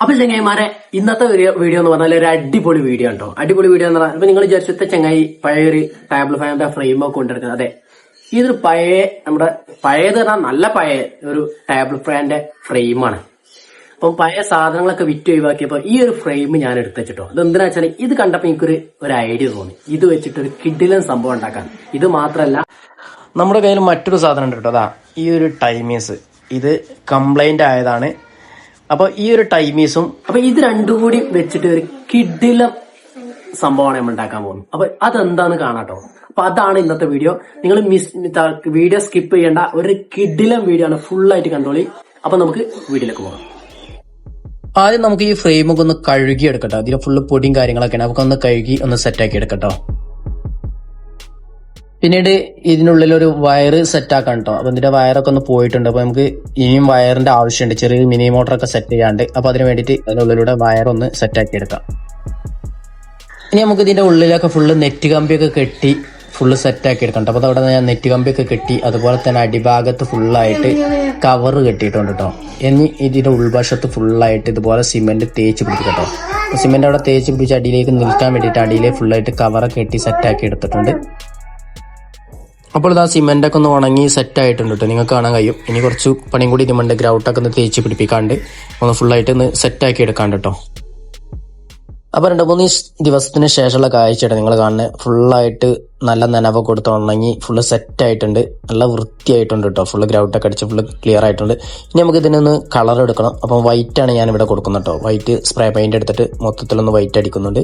അപ്പൊ ചങ്ങായിമാരെ ഇന്നത്തെ വീഡിയോ വീഡിയോ എന്ന് പറഞ്ഞാൽ ഒരു അടിപൊളി വീഡിയോ ഉണ്ടോ അടിപൊളി വീഡിയോ എന്ന് പറഞ്ഞാൽ ഇപ്പൊ നിങ്ങൾ വിചാരിച്ചത്തെ ചങ്ങായി പഴയ ഒരു ടേബിൾ ഫാനിന്റെ ഫ്രെയിം ഒക്കെ കൊണ്ടിരിക്കുന്നത് അതെ. ഇതൊരു പഴയ നമ്മുടെ പഴയത് പറഞ്ഞാൽ നല്ല പഴയ ഒരു ടേബിൾ ഫാനിന്റെ ഫ്രെയിമാണ് അപ്പം പഴയ സാധനങ്ങളൊക്കെ വിറ്റ് ഒഴിവാക്കിയപ്പോ ഈ ഒരു ഫ്രെയിം ഞാൻ എടുത്തു വെച്ചിട്ടോ. ഇത് എന്തിനാ വെച്ചാൽ ഇത് കണ്ടപ്പോൾ എനിക്കൊരു ഒരു ഐഡിയ തോന്നി. ഇത് വെച്ചിട്ട് ഒരു കിഡിലൻ സംഭവം ഉണ്ടാക്കാൻ. ഇത് മാത്രമല്ല നമ്മുടെ കയ്യിൽ മറ്റൊരു സാധനം ഉണ്ട് കേട്ടോ. അതാ ഈ ഒരു ടൈമീസ് ഇത് കംപ്ലൈന്റ് ആയതാണ് അപ്പൊ ഈ ഒരു ടൈമീസും അപ്പൊ ഇത് രണ്ടും കൂടി വെച്ചിട്ട് ഒരു കിഡിലം സംഭവമാണ് നമ്മൾ ഉണ്ടാക്കാൻ പോകുന്നത്. അപ്പൊ അതെന്താന്ന് കാണാട്ടോ. അപ്പൊ അതാണ് ഇന്നത്തെ വീഡിയോ നിങ്ങൾ മിസ് വീഡിയോ സ്കിപ്പ് ചെയ്യേണ്ട ഒരു കിഡിലം വീഡിയോ ആണ് ഫുൾ ആയിട്ട് കണ്ടോളി. അപ്പൊ നമുക്ക് വീഡിയോയിലേക്ക് പോകാം. ആദ്യം നമുക്ക് ഈ ഫ്രെയിമൊക്കെ ഒന്ന് കഴുകി എടുക്കട്ടോ അതിലെ ഫുള്ള് പൊടിയും കാര്യങ്ങളൊക്കെയാണ്. നമുക്ക് ഒന്ന് കഴുകി ഒന്ന് സെറ്റാക്കി എടുക്കട്ടോ. പിന്നീട് ഇതിനുള്ളിൽ ഒരു വയറ് സെറ്റ് ആക്കാൻ കേട്ടോ അപ്പൊ ഇതിന്റെ വയറൊക്കെ ഒന്ന് പോയിട്ടുണ്ട്. അപ്പൊ നമുക്ക് ഇനിയും വയറിന്റെ ആവശ്യമുണ്ട്. ചെറിയ മിനി മോട്ടറൊക്കെ സെറ്റ് ചെയ്യാണ്ട്. അപ്പൊ അതിന് വേണ്ടിയിട്ട് അതിനുള്ളിലൂടെ വയറൊന്ന് സെറ്റ് ആക്കി എടുക്കാം ഇനി നമുക്ക് ഇതിന്റെ ഉള്ളിലൊക്കെ ഫുള്ള് നെറ്റ് കമ്പിയൊക്കെ കെട്ടി ഫുള്ള് സെറ്റ് ആക്കി എടുക്കണം ട്ടോ. അപ്പൊ അവിടെ ഞാൻ നെറ്റ് കമ്പിയൊക്കെ കെട്ടി അതുപോലെ തന്നെ അടിഭാഗത്ത് ഫുള്ളായിട്ട് കവർ കെട്ടിയിട്ടുണ്ട് കേട്ടോ ഇനി ഇതിന്റെ ഉൾവശത്ത് ഫുള്ളായിട്ട് ഇതുപോലെ സിമെന്റ് തേച്ച് പിടിക്കട്ടോ സിമെന്റ് അവിടെ തേച്ച് പിടിച്ച് അടിയിലേക്ക് നിൽക്കാൻ വേണ്ടിയിട്ട് അടിയിലേക്ക് ഫുള്ളായിട്ട് കവറൊക്കെ കെട്ടി സെറ്റ് ആക്കി എടുത്തിട്ടുണ്ട്. അപ്പോൾ ഇതാ സിമെന്റ് ഒക്കെ ഒന്ന് ഉണങ്ങി സെറ്റ് ആയിട്ടുണ്ട് കേട്ടോ നിങ്ങൾക്ക് കാണാൻ കഴിയും. ഇനി കുറച്ച് പണിയും കൂടി ഇതുമുണ്ട് ഗ്രൗട്ടൊക്കെ ഒന്ന് തേച്ച് പിടിപ്പിക്കാണ്ട് ഒന്ന് ഫുള്ളായിട്ട് ഒന്ന് സെറ്റ് ആക്കി എടുക്കാണ്ട് കേട്ടോ അപ്പൊ രണ്ട് മൂന്ന് ദിവസത്തിന് ശേഷമുള്ള കാഴ്ചയാണ് നിങ്ങൾ കാണുന്നത് ഫുള്ളായിട്ട് നല്ല നനവ് കൊടുത്ത് ഉണങ്ങി ഫുള്ള് സെറ്റ് ആയിട്ടുണ്ട്. നല്ല വൃത്തിയായിട്ടുണ്ട് കേട്ടോ ഫുള്ള് ഗ്രൗട്ടൊക്കെ അടിച്ച് ഫുള്ള് ക്ലിയർ ആയിട്ടുണ്ട്. ഇനി നമുക്ക് ഇതിനൊന്ന് കളർ എടുക്കണം. അപ്പം ഞാൻ ഇവിടെ കൊടുക്കുന്നത് കേട്ടോ വൈറ്റ് സ്പ്രേ പെയിന്റ് എടുത്തിട്ട് മൊത്തത്തിലൊന്ന് വൈറ്റ് അടിക്കുന്നുണ്ട്.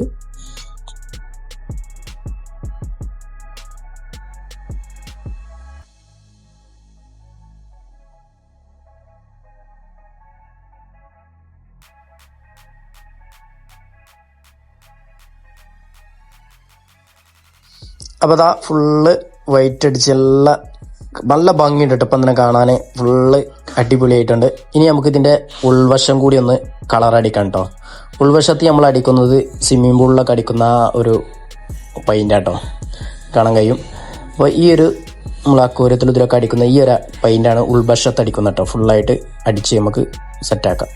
അപ്പോൾ അതാ ഫുള്ള് വൈറ്റ് അടിച്ച് നല്ല ഭംഗിയുണ്ട് കേട്ടോ ഇപ്പം തന്നെ കാണാൻ ഫുള്ള് അടിപൊളിയായിട്ടുണ്ട്. ഇനി നമുക്ക് ഇതിന്റെ ഉൾവശം കൂടി ഒന്ന് കളർ അടിക്കാം കേട്ടോ ഉൾവശത്ത് നമ്മൾ അടിക്കുന്നത് സ്വിമ്മിംഗ് പൂളിലൊക്കെ അടിക്കുന്ന ഒരു പെയിന്റ് കേട്ടോ കാണാൻ കഴിയും. അപ്പോൾ ഈ ഒരു നമ്മൾ അക്കൂരത്തിൽ ഇതിലൊക്കെ അടിക്കുന്ന ഈ ഒരു പെയിന്റാണ് ഉൾവശത്ത് അടിക്കുന്നത് കേട്ടോ ഫുള്ളായിട്ട് അടിച്ച് നമുക്ക് സെറ്റാക്കാം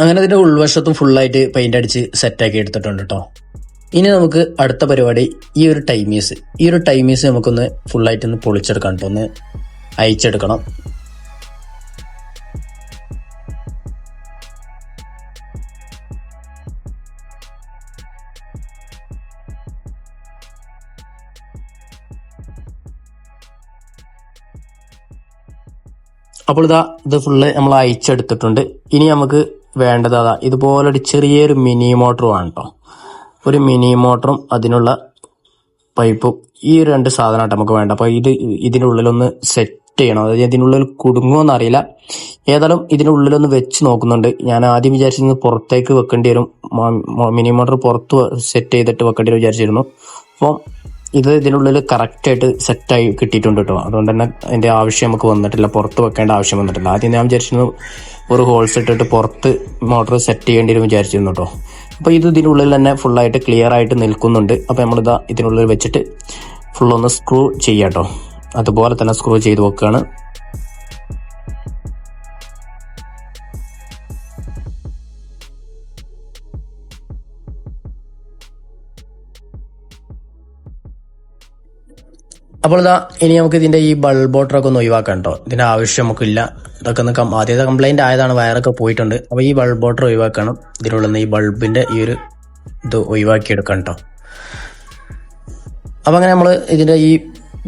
അങ്ങനെ അതിന്റെ ഉൾവശത്തും ഫുള്ളായിട്ട് പെയിന്റ് അടിച്ച് സെറ്റാക്കി എടുത്തിട്ടുണ്ട് കേട്ടോ ഇനി നമുക്ക് അടുത്ത പരിപാടി ഈ ഒരു ടൈമീസ് ഈ ഒരു ടൈമീസ് നമുക്കൊന്ന് ഫുള്ളായിട്ട് ഒന്ന് പൊളിച്ചെടുക്കാം കേട്ടോ ഒന്ന് അയച്ചെടുക്കണം. അപ്പോൾ ഇതാ ഇത് ഫുള്ള് നമ്മൾ അയച്ചെടുത്തിട്ടുണ്ട്. ഇനി നമുക്ക് വേണ്ടത് അതാ. ഇതുപോലൊരു ചെറിയൊരു മിനി മോട്ടറുമാണ് കേട്ടോ ഒരു മിനി മോട്ടറും അതിനുള്ള പൈപ്പും ഈ രണ്ട് സാധനമായിട്ട് നമുക്ക് വേണ്ട. അപ്പോൾ ഇത് ഇതിന്റെ ഉള്ളിലൊന്ന് സെറ്റ് ചെയ്യണം അതായത് ഇതിനുള്ളിൽ കുടുങ്ങുമെന്ന് അറിയില്ല. ഏതായാലും ഇതിന്റെ ഉള്ളിലൊന്ന് വെച്ച് നോക്കുന്നുണ്ട്. ഞാൻ ആദ്യം വിചാരിച്ചിരുന്നു പുറത്തേക്ക് വെക്കേണ്ടി വരും. മിനി മോട്ടർ പുറത്ത് സെറ്റ് ചെയ്തിട്ട് വെക്കേണ്ടി വരും വിചാരിച്ചിരുന്നു. അപ്പം ഇത് ഇതിനുള്ളിൽ കറക്റ്റായിട്ട് സെറ്റായി കിട്ടിയിട്ടുണ്ട് കേട്ടോ അതുകൊണ്ട് തന്നെ അതിന്റെ ആവശ്യം നമുക്ക് വന്നിട്ടില്ല. പുറത്ത് വെക്കേണ്ട ആവശ്യം വന്നിട്ടില്ല. ആദ്യം ഞാൻ വിചാരിച്ചിരുന്നു ഒരു ഹോൾസ് ഇട്ടിട്ട് പുറത്ത് മോട്ടർ സെറ്റ് ചെയ്യേണ്ടി വരും വിചാരിച്ചിരുന്നു കേട്ടോ അപ്പോൾ ഇത് ഇതിനുള്ളിൽ തന്നെ ഫുള്ളായിട്ട് ക്ലിയർ ആയിട്ട് നിൽക്കുന്നുണ്ട്. അപ്പോൾ നമ്മളിതാ ഇതിനുള്ളിൽ വെച്ചിട്ട് ഫുൾ ഒന്ന് സ്ക്രൂ ചെയ്യാം കേട്ടോ അതുപോലെ തന്നെ സ്ക്രൂ ചെയ്ത് വെക്കുകയാണ് അപ്പോൾ ഇതാ ഇനി നമുക്ക് ഇതിന്റെ ഈ ബൾബ് ഒക്കെ ഒന്ന് ഒഴിവാക്കാം കേട്ടോ ഇതിന്റെ ആവശ്യം നമുക്കില്ല. ഇതൊക്കെ ഒന്ന് ആദ്യത്തെ കംപ്ലൈന്റ് ആയതാണ് വയറൊക്കെ പോയിട്ടുണ്ട്. അപ്പോൾ ഈ ബൾബ് ബോട്ടർ ഒഴിവാക്കണം. ഇതിനുള്ള ഈ ബൾബിന്റെ ഈ ഒരു ഇത് ഒഴിവാക്കി എടുക്കണം കേട്ടോ അപ്പോൾ അങ്ങനെ നമ്മൾ ഇതിന്റെ ഈ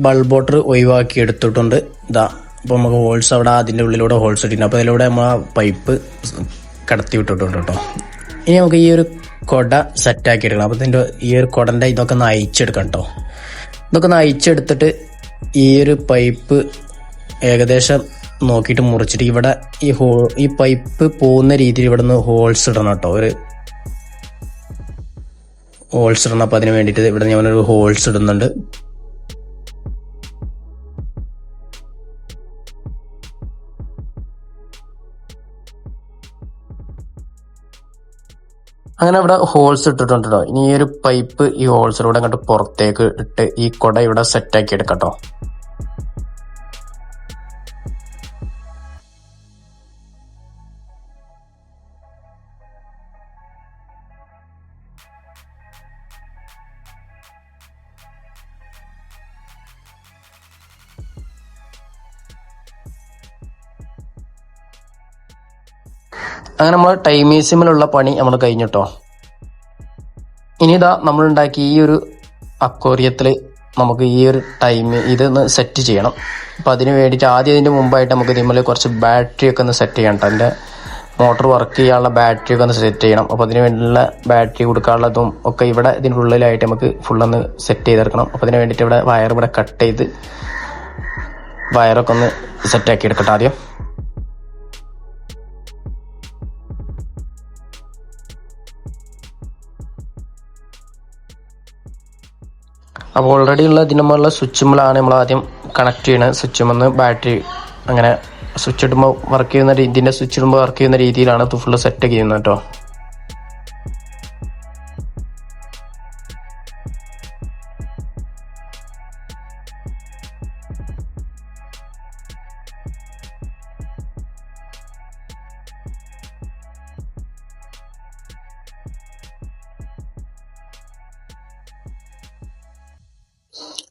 ബൾബ് ഒഴിവാക്കി എടുത്തിട്ടുണ്ട് ഇതാ അപ്പോൾ നമുക്ക് ഹോൾസ് അവിടെ അതിന്റെ ഉള്ളിലൂടെ ഹോൾസ് ഇട്ടിട്ടുണ്ട്. അപ്പോൾ അതിലൂടെ നമ്മൾ ആ പൈപ്പ് കടത്തി വിട്ടിട്ടുണ്ട് കേട്ടോ ഇനി നമുക്ക് ഈ ഒരു കൊട സെറ്റ് ആക്കി എടുക്കണം അപ്പോൾ ഇതിന്റെ ഈ ഒരു കൊടന്റെ ഇതൊക്കെ ഒന്ന് അയച്ചെടുക്കണം കേട്ടോ ഇതൊക്കെ ഒന്ന് അയച്ചെടുത്തിട്ട് ഈ ഒരു പൈപ്പ് ഏകദേശം നോക്കിയിട്ട് മുറിച്ചിട്ട് ഇവിടെ ഈ ഹോ ഈ പൈപ്പ് പോകുന്ന രീതിയിൽ ഇവിടെ നിന്ന് ഹോൾസ് ഇടണം കേട്ടോ. ഒരു ഹോൾസ് ഇടണം. അപ്പോൾ അതിന് വേണ്ടിയിട്ട് ഇവിടെ ഞാനൊരു ഹോൾസ് ഇടുന്നുണ്ട്. അങ്ങനെ ഇവിടെ ഹോൾസ് ഇട്ടിട്ടുണ്ട് കേട്ടോ ഇനി ഈ ഒരു പൈപ്പ് ഈ ഹോൾസിലൂടെ അങ്ങോട്ട് പുറത്തേക്ക് ഇട്ട് ഈ കുട ഇവിടെ സെറ്റാക്കി എടുക്കട്ടോ അങ്ങനെ നമ്മൾ ടൈമീസിമിലുള്ള പണി നമ്മൾ കഴിഞ്ഞിട്ടോ ഇനി ഇതാ നമ്മൾ ഉണ്ടാക്കിയ ഈ ഒരു അക്വോറിയത്തിൽ നമുക്ക് ഈ ഒരു ടൈം ഇതൊന്ന് സെറ്റ് ചെയ്യണം. അപ്പോൾ അതിന് വേണ്ടിയിട്ട് ആദ്യം ഇതിന്റെ മുമ്പായിട്ട് നമുക്ക് ഇതിന്മേൽ കുറച്ച് ബാറ്ററി ഒക്കെ ഒന്ന് സെറ്റ് ചെയ്യണം അതിന്റെ മോട്ടോർ വർക്ക് ചെയ്യാനുള്ള ബാറ്ററി ഒക്കെ ഒന്ന് സെറ്റ് ചെയ്യണം. അപ്പോൾ അതിന് വേണ്ടിയുള്ള ബാറ്ററി കൊടുക്കാനുള്ളതും ഒക്കെ ഇവിടെ ഇതിന്റെ ഉള്ളിലായിട്ട് നമുക്ക് ഫുള്ളൊന്ന് സെറ്റ് ചെയ്തെടുക്കണം. അപ്പോൾ അതിന് വേണ്ടിയിട്ട് ഇവിടെ വയർ ഇവിടെ കട്ട് ചെയ്ത് വയറൊക്കെ ഒന്ന് സെറ്റാക്കി എടുക്കട്ടെ ആദ്യം. അപ്പോൾ ഓൾറെഡി ഉള്ള ഇതിനുള്ള സ്വിച്ചുമ്മലാണ് നമ്മൾ ആദ്യം കണക്ട് ചെയ്യുന്നത് സ്വിച്ചുമെന്ന് ബാറ്ററി അങ്ങനെ സ്വിച്ച് ഇടുമ്പോൾ വർക്ക് ചെയ്യുന്ന ഇതിന്റെ സ്വിച്ച് ഇടുമ്പോൾ വർക്ക് ചെയ്യുന്ന രീതിയിലാണ് ഫുള്ള് സെറ്റ് ചെയ്യുന്നത് കേട്ടോ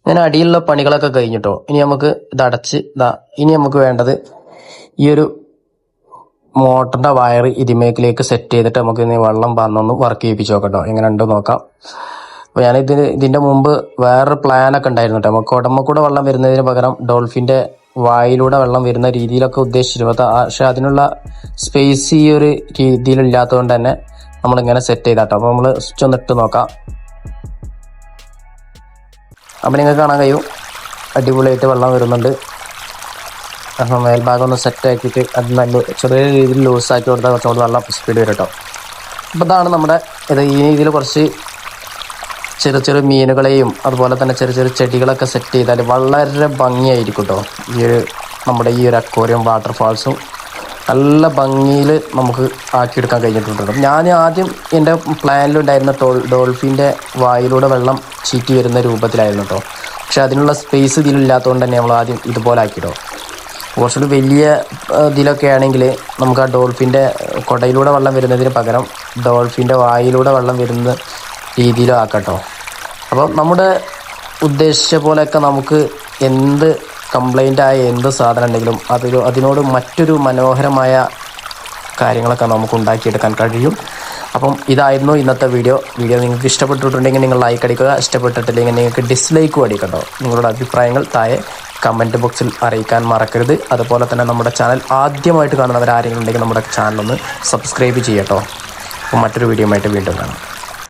അങ്ങനെ അടിയിലുള്ള പണികളൊക്കെ കഴിഞ്ഞിട്ടോ? ഇനി നമുക്ക് ഇത് അടച്ച് ഇതാ ഇനി നമുക്ക് വേണ്ടത് ഈ ഒരു മോട്ടറിന്റെ വയർ ഇതിമേക്കിലേക്ക് സെറ്റ് ചെയ്തിട്ട് നമുക്ക് ഇനി വെള്ളം വന്നൊന്ന് വർക്ക് ചെയ്യിപ്പിച്ച് നോക്കട്ടോ. എങ്ങനെ ഉണ്ട് നോക്കാം. അപ്പോൾ ഞാൻ ഇതിന് ഇതിന്റെ മുമ്പ് വേറൊരു പ്ലാൻ ഒക്കെ ഉണ്ടായിരുന്നു കേട്ടോ. നമുക്ക് ഉടമ്പക്കൂടെ വെള്ളം വരുന്നതിന് പകരം ഡോൾഫിന്റെ വായിലൂടെ വെള്ളം വരുന്ന രീതിയിലൊക്കെ ഉദ്ദേശിച്ചിരുന്നു. പക്ഷെ അതിനുള്ള സ്പേസ് ഈ ഒരു രീതിയിലില്ലാത്തതുകൊണ്ട് തന്നെ നമ്മളിങ്ങനെ സെറ്റ് ചെയ്താട്ടോ. അപ്പോൾ നമ്മൾ സ്വിച്ച് ഒന്ന് ഇട്ട് നോക്കാം. അപ്പം നിങ്ങൾക്ക് കാണാൻ കഴിയും. അടിപൊളിയായിട്ട് വെള്ളം വരുന്നുണ്ട്. അപ്പം മേൽഭാഗം ഒന്ന് സെറ്റ് ആക്കിയിട്ട് അത് നല്ല ചെറിയ രീതിയിൽ ലൂസ് ആക്കി കൊടുത്താൽ കുറച്ചുകൂടി വെള്ളം സ്പീഡ് വരും കേട്ടോ അപ്പം ഇതാണ് നമ്മുടെ ഇത് ഈ രീതിയിൽ കുറച്ച് ചെറിയ ചെറിയ മീനുകളെയും അതുപോലെ തന്നെ ചെറിയ ചെറിയ ചെടികളൊക്കെ സെറ്റ് ചെയ്താൽ വളരെ ഭംഗിയായിരിക്കും കേട്ടോ ഈ ഒരു നമ്മുടെ ഈ ഒരു അക്വേറിയം വാട്ടർഫാൾസും നല്ല ഭംഗിയിൽ നമുക്ക് ആക്കിയെടുക്കാൻ കഴിഞ്ഞിട്ടുണ്ട്. ഞാൻ ആദ്യം എന്റെ പ്ലാനിലുണ്ടായിരുന്ന ടോൾ ഡോൾഫിന്റെ വായിലൂടെ വെള്ളം ചീറ്റി വരുന്ന രൂപത്തിലായിരുന്നു കേട്ടോ പക്ഷെ അതിനുള്ള സ്പേസ് ഇതിലില്ലാത്തതുകൊണ്ട് തന്നെ നമ്മൾ ആദ്യം ഇതുപോലെ ആക്കിയിട്ടോ. കുറച്ചൊരു വലിയ ഇതിലൊക്കെ ആണെങ്കിൽ നമുക്ക് ആ ഡോൾഫിന്റെ കൊടയിലൂടെ വെള്ളം വരുന്നതിന് പകരം ഡോൾഫിന്റെ വായിലൂടെ വെള്ളം വരുന്ന രീതിയിലും ആക്കട്ടോ അപ്പോൾ നമ്മുടെ ഉദ്ദേശിച്ച പോലെയൊക്കെ നമുക്ക് എന്ത് കംപ്ലൈന്റ് ആയ എന്ത് സാധനം ഉണ്ടെങ്കിലും അതൊരു അതിനോട് മറ്റൊരു മനോഹരമായ കാര്യങ്ങളൊക്കെ നമുക്ക് ഉണ്ടാക്കിയെടുക്കാൻ കഴിയും. അപ്പം ഇതായിരുന്നു ഇന്നത്തെ വീഡിയോ. വീഡിയോ നിങ്ങൾക്ക് ഇഷ്ടപ്പെട്ടിട്ടുണ്ടെങ്കിൽ നിങ്ങൾ ലൈക്ക് അടിക്കുക. ഇഷ്ടപ്പെട്ടിട്ടില്ലെങ്കിൽ നിങ്ങൾക്ക് ഡിസ്ലൈക്കും അടിക്കട്ടോ. നിങ്ങളുടെ അഭിപ്രായങ്ങൾ താഴെ കമന്റ് ബോക്സിൽ അറിയിക്കാൻ മറക്കരുത്. അതുപോലെ തന്നെ നമ്മുടെ ചാനൽ ആദ്യമായിട്ട് കാണുന്നവരാരെങ്കിലും ഉണ്ടെങ്കിൽ നമ്മുടെ ചാനലൊന്ന് സബ്സ്ക്രൈബ് ചെയ്യട്ടോ. അപ്പോൾ മറ്റൊരു വീഡിയോ ആയിട്ട് വീണ്ടും കാണാം.